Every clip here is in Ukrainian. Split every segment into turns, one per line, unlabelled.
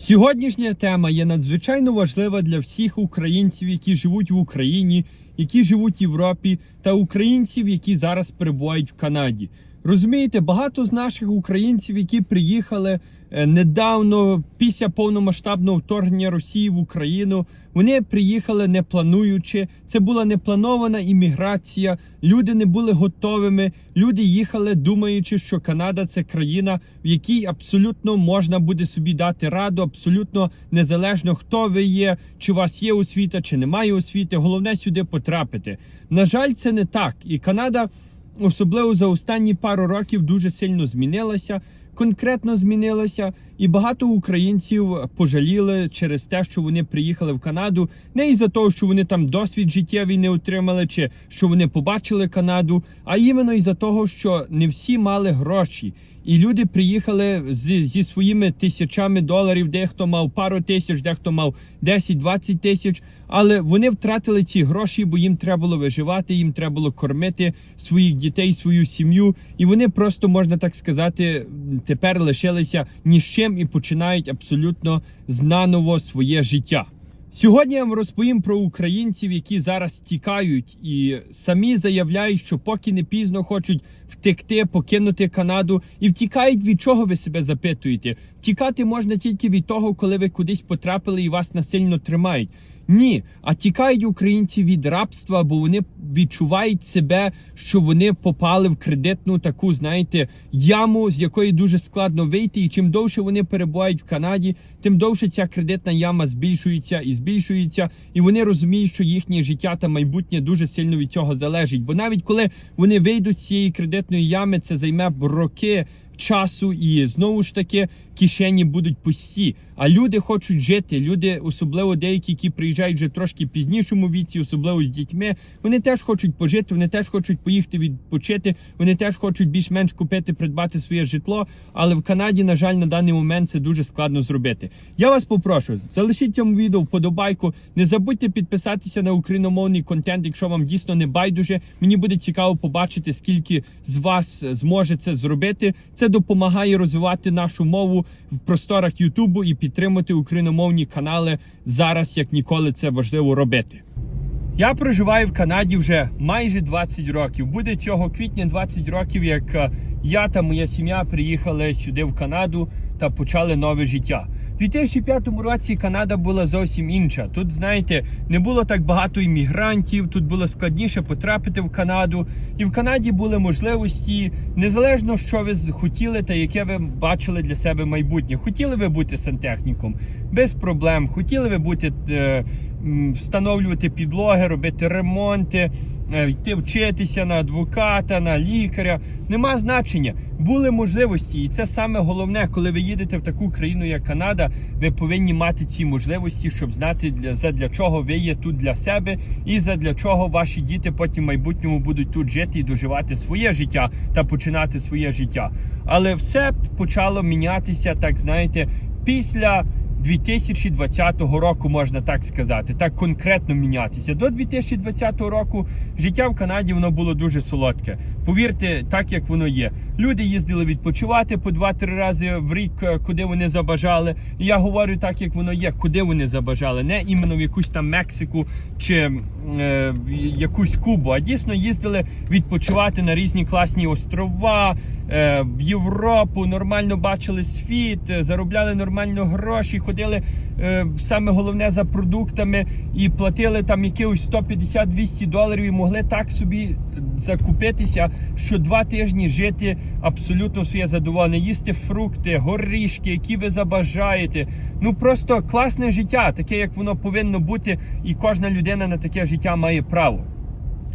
Сьогоднішня тема є надзвичайно важлива для всіх українців, які живуть в Україні, які живуть в Європі, та українців, які зараз перебувають в Канаді. Розумієте, багато з наших українців, які приїхали недавно після повномасштабного вторгнення Росії в Україну, вони приїхали не плануючи. Це була непланована імміграція. Люди не були готовими. Люди їхали, думаючи, що Канада це країна, в якій абсолютно можна буде собі дати раду, абсолютно незалежно хто ви є, чи у вас є освіта, чи немає освіти. Головне сюди потрапити. На жаль, це не так. І Канада, особливо за останні пару років, дуже сильно змінилася. Конкретно змінилася, і багато українців пожаліли через те, що вони приїхали в Канаду, не із за того, що вони там досвід життєвий не отримали, чи що вони побачили Канаду, а іменно із за того, що не всі мали гроші. І люди приїхали з, зі своїми тисячами доларів. Дехто мав пару тисяч, дехто мав 10-20 тисяч. Але вони втратили ці гроші, бо їм треба було виживати, їм треба було кормити своїх дітей, свою сім'ю. І вони просто можна так сказати, тепер лишилися ні з чим і починають абсолютно знаново своє життя. Сьогодні я вам розповім про українців, які зараз тікають і самі заявляють, що поки не пізно хочуть втекти, покинути Канаду, і втікають від чого ви себе запитуєте. Втікати можна тільки від того, коли ви кудись потрапили і вас насильно тримають. Ні, а тікають українці від рабства, бо вони відчувають себе, що вони попали в кредитну таку, знаєте, яму, з якої дуже складно вийти. І чим довше вони перебувають в Канаді, тим довше ця кредитна яма збільшується і збільшується. І вони розуміють, що їхнє життя та майбутнє дуже сильно від цього залежить. Бо навіть коли вони вийдуть з цієї кредитної ями, це займе роки часу, і знову ж таки кишені будуть пусті. А люди хочуть жити. Люди, особливо деякі, які приїжджають вже трошки пізнішому віці, особливо з дітьми. Вони теж хочуть пожити, вони теж хочуть поїхати відпочити. Вони теж хочуть більш-менш купити, придбати своє житло. Але в Канаді, на жаль, на даний момент це дуже складно зробити. Я вас попрошу, залишіть цьому відео вподобайку. Не забудьте підписатися на україномовний контент, якщо вам дійсно не байдуже. Мені буде цікаво побачити, скільки з вас зможе це зробити. Це допомагає розвивати нашу мову в просторах Ютубу і підтримати україномовні канали зараз, як ніколи це важливо робити. Я проживаю в Канаді вже майже 20 років. Буде цього квітня 20 років, як е, я та моя сім'я приїхали сюди в Канаду та почали нове життя. У 2005 році Канада була зовсім інша. Тут, знаєте, не було так багато іммігрантів, тут було складніше потрапити в Канаду. І в Канаді були можливості, незалежно що ви хотіли та яке ви бачили для себе майбутнє. Хотіли ви бути сантехніком без проблем. Хотіли ви бути е, встановлювати підлоги, робити ремонти, йти вчитися на адвоката, на лікаря. Нема значення. Були можливості, і це саме головне, коли ви їдете в таку країну, як Канада, ви повинні мати ці можливості, щоб знати для задля чого ви є тут для себе, і задля чого ваші діти потім в майбутньому будуть тут жити і доживати своє життя та починати своє життя. Але все почало мінятися, так знаєте, після. 2020 року можна так сказати, так конкретно мінятися. До 2020 року життя в Канаді воно було дуже солодке. Повірте, так як воно є. Люди їздили відпочивати по 2-3 рази в рік, е, куди вони забажали. І я говорю так, як воно є, куди вони забажали, не іменно в якусь там Мексику чи е, якусь Кубу, а дійсно їздили відпочивати на різні класні острова. е, В Європу нормально бачили світ, е, заробляли нормально гроші, ходили саме головне за продуктами і платили там якихось 150-200 доларів і могли так собі закупитися, що два тижні жити абсолютно своє задоволення, їсти фрукти, горішки, які ви забажаєте. Ну просто класне життя, таке як воно повинно бути, і кожна людина на таке життя має право.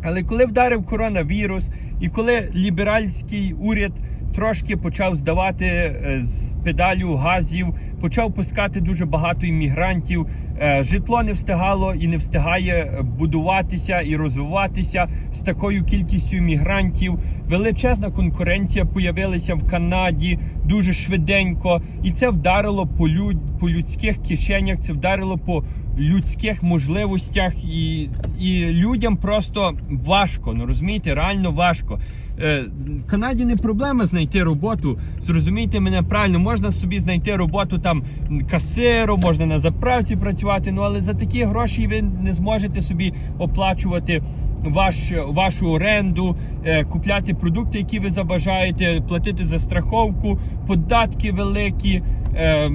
Але коли вдарив коронавірус, і коли ліберальський уряд трошки почав здавати е, з педалю газів, почав пускати дуже багато іммігрантів, е, житло не встигало і не встигає будуватися і розвиватися з такою кількістю іммігрантів. Величезна конкуренція появилася в Канаді дуже швиденько, і це вдарило по, люд, по людських кишенях, це вдарило по людських можливостях, і, і людям просто важко. Ну розумієте, реально важко. Е, Канаді не проблема знайти роботу. Зрозумійте мене правильно, можна собі знайти роботу там касиру, можна на заправці працювати. Ну але за такі гроші ви не зможете собі оплачувати ваш, вашу оренду, е, купляти продукти, які ви забажаєте, платити за страховку, податки великі. Е,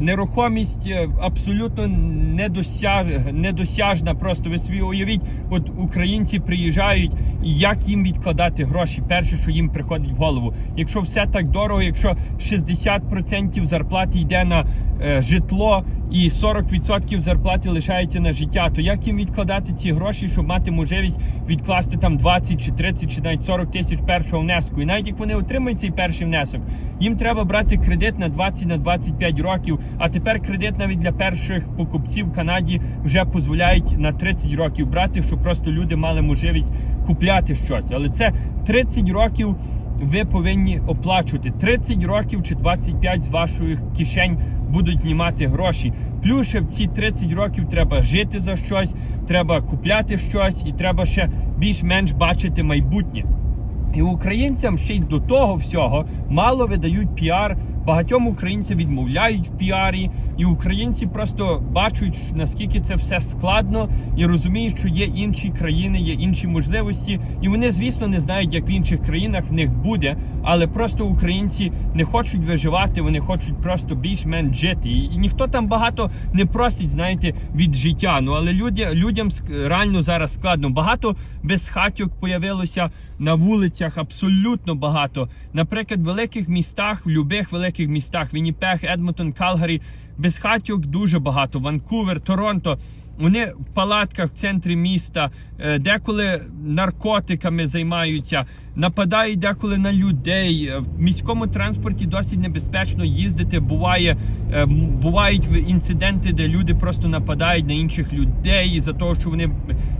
Нерухомість е, абсолютно недосяж, недосяжна. Просто ви собі уявіть, от українці приїжджають і як їм відкладати гроші. Перше, що їм приходить в голову. Якщо все так дорого, якщо 60% зарплати йде на е, житло і 40% зарплати лишається на життя, то як їм відкладати ці гроші, щоб мати можливість відкласти там 20 чи 30 чи навіть 40 тисяч першого внеску? І навіть як вони отримають цей перший внесок, їм треба брати кредит на 20 на 25 років. А тепер кредит навіть для перших покупців в Канаді вже дозволяють на 30 років брати, щоб просто люди мали можливість купляти щось. Але це 30 років. Ви повинні оплачувати 30 років чи 25 з ваших кишень будуть знімати гроші. Плюс ще в ці 30 років треба жити за щось, треба купляти щось, і треба ще більш-менш бачити майбутнє. І українцям ще й до того всього мало видають піар. Багатьом українцям відмовляють в піарі, і українці просто бачать, наскільки це все складно, і розуміють, що є інші країни, є інші можливості. І вони, звісно, не знають, як в інших країнах в них буде. Але просто українці не хочуть виживати, вони хочуть просто більш-менш жити. І, ніхто там багато не просить, знаєте, від життя. Ну але люди, людям реально зараз складно. Багато безхатьок появилося на вулицях, абсолютно багато. Наприклад, в великих містах, в любих великих містах, Вінніпех, Едмонтон, Калгарі, безхатьок дуже багато. Ванкувер, Торонто. Вони в палатках в центрі міста, деколи наркотиками займаються, нападають деколи на людей. Е, В міському транспорті досить небезпечно їздити. Буває, е, бувають інциденти, де люди просто нападають на інших людей із-за того, що вони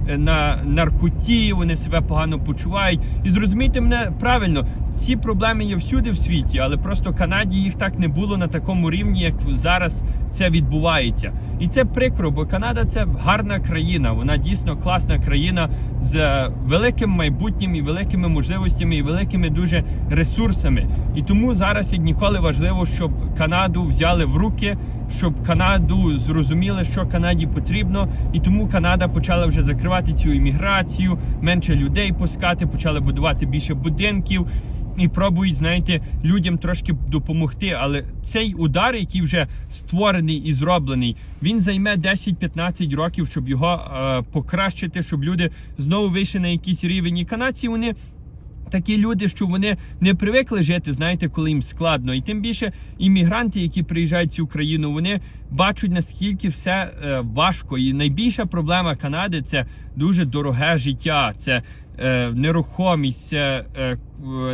е, на наркоті, вони себе погано почувають. І зрозумійте мене правильно, ці проблеми є всюди в світі, але просто в Канаді їх так не було на такому рівні, як зараз це відбувається. І це прикро, бо Канада це гарна країна. Вона дійсно класна країна з е, великим майбутнім і великими можливостями, і великими дуже ресурсами. І тому зараз як ніколи важливо, щоб Канаду взяли в руки. Щоб Канаду зрозуміли, що Канаді потрібно, і тому Канада почала вже закривати цю імміграцію, менше людей пускати, почали будувати більше будинків і пробують, знаєте, людям трошки допомогти. Але цей удар, який вже створений і зроблений, він займе 10-15 років, щоб його е, покращити, щоб люди знову вийшли на якийсь рівень. І канадці вони. Такі люди, що вони не привикли жити, знаєте, коли їм складно. І тим більше іммігранти, які приїжджають в цю країну, вони бачать наскільки все е, важко. І найбільша проблема Канади це дуже дороге життя, це е, нерухомість, це е,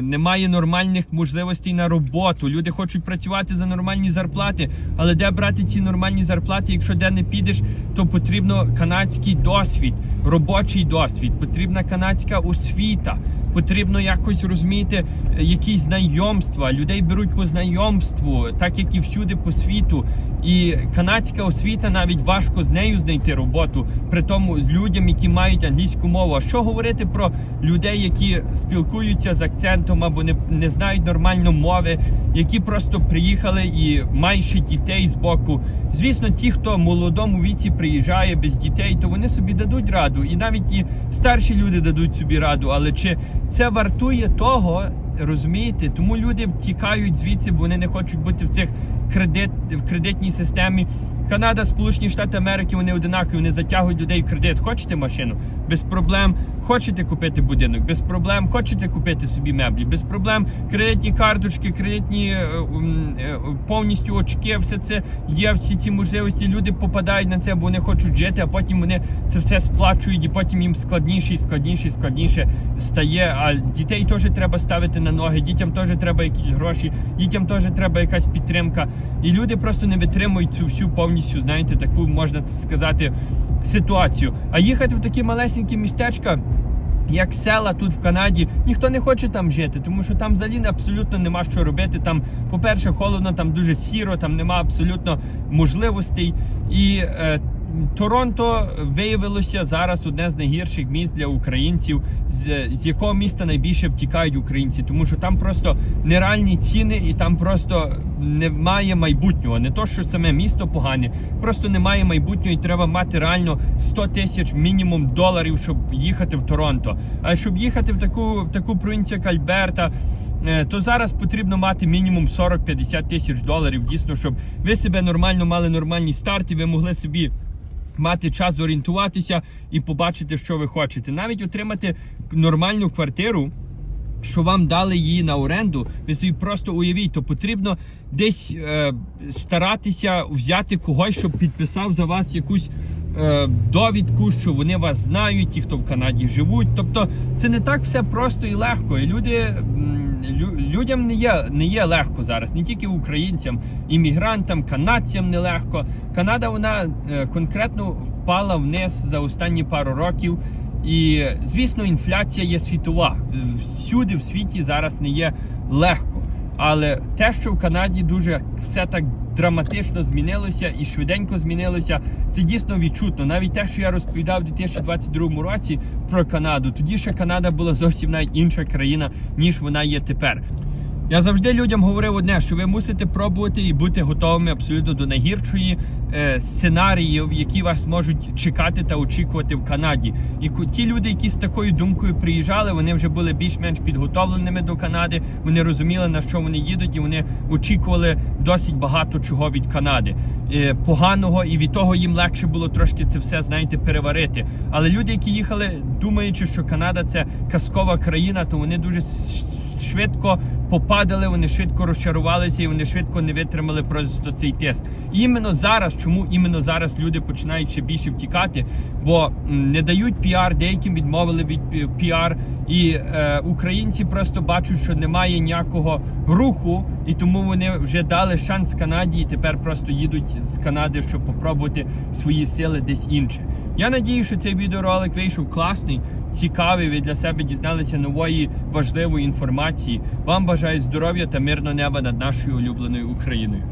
немає нормальних можливостей на роботу. Люди хочуть працювати за нормальні зарплати, але де брати ці нормальні зарплати? Якщо де не підеш, то потрібно канадський досвід, робочий досвід, потрібна канадська освіта. Потрібно якось розуміти е, якісь знайомства. Людей беруть по знайомству, так як і всюди по світу. І канадська освіта навіть важко з нею знайти роботу, при тому людям, які мають англійську мову. А що говорити про людей, які спілкуються з акцентом або не, не знають нормально мови, які просто приїхали і маючи дітей з боку. Звісно, ті, хто в молодому віці приїжджає без дітей, то вони собі дадуть раду, і навіть і старші люди дадуть собі раду. Але чи це вартує того? Розумієте, тому люди втікають звідси, бо вони не хочуть бути в цих кредит в кредитній системі. Канада, Сполучені Штати Америки, вони одинакові, вони затягують людей в кредит. Хочете машину? Без проблем. Хочете купити будинок? Без проблем. Хочете купити собі меблі? Без проблем. Кредитні карточки, кредитні е, е, повністю очки, все це є, всі ці можливості. Люди попадають на це, бо вони хочуть жити, а потім вони це все сплачують, і потім їм складніше і складніше і складніше стає. А дітей теж треба ставити на ноги, дітям теж треба якісь гроші, дітям теж треба якась підтримка. І люди просто не витримують цю всю повністю, знаєте, таку можна сказати ситуацію. А їхати в такі малесенькі містечка. Як села тут в Канаді, ніхто не хоче там жити, тому що там взагалі абсолютно нема що робити. Там, по-перше, холодно, там дуже сіро, там нема абсолютно можливостей. І е, Торонто виявилося зараз одне з найгірших міст для українців, з, з якого міста найбільше втікають українці, тому що там просто нереальні ціни і там просто немає майбутнього. Не то, що саме місто погане, просто немає майбутнього, і треба мати реально 100 тисяч мінімум доларів, щоб їхати в Торонто. А щоб їхати в таку, в таку провінцію, як Альберта. е, То зараз потрібно мати мінімум 40-50 тисяч доларів, дійсно, щоб ви себе нормально мали нормальні старти, ви могли собі мати час зорієнтуватися і побачити, що ви хочете. Навіть отримати нормальну квартиру, що вам дали її на оренду, ви собі просто уявіть, то потрібно десь е, старатися взяти когось, щоб підписав за вас якусь е, довідку, що вони вас знають, ті, хто в Канаді живуть. Тобто це не так все просто і легко. І люди. Людям не є, не є легко зараз, не тільки українцям, іммігрантам, канадцям нелегко. Канада вона е, конкретно впала вниз за останні пару років. І звісно, інфляція є світова. Е, Всюди в світі зараз не є легко. Але те, що в Канаді дуже все так драматично змінилося і швиденько змінилося, це дійсно відчутно. Навіть те, що я розповідав у 2022 році про Канаду, тоді ще Канада була зовсім навіть інша країна, ніж вона є тепер. Я завжди людям говорив одне, що ви мусите пробувати і бути готовими абсолютно до найгіршої сценаріїв, які вас можуть чекати та очікувати в Канаді. І ті люди, які з такою думкою приїжджали, вони вже були більш-менш підготовленими до Канади. Вони розуміли на що вони їдуть, і вони очікували досить багато чого від Канади. Е, поганого, і від того їм легше було трошки це все знаєте переварити. Але люди, які їхали, думаючи, що Канада це казкова країна, то вони дуже швидко попадали, вони швидко розчарувалися і вони швидко не витримали просто цей. І іменно зараз, чому іменно зараз люди починають ще більше втікати, бо не дають піар, деяким відмовили від піар, і е, українці просто бачать, що немає ніякого руху, і тому вони вже дали шанс Канаді, і тепер просто їдуть з Канади, щоб попробувати свої сили десь інше. Я надію, що цей відеоролик вийшов класний, цікавий. Ви для себе дізналися нової важливої інформації. Вам бажаю здоров'я та мирного неба над нашою улюбленою Україною.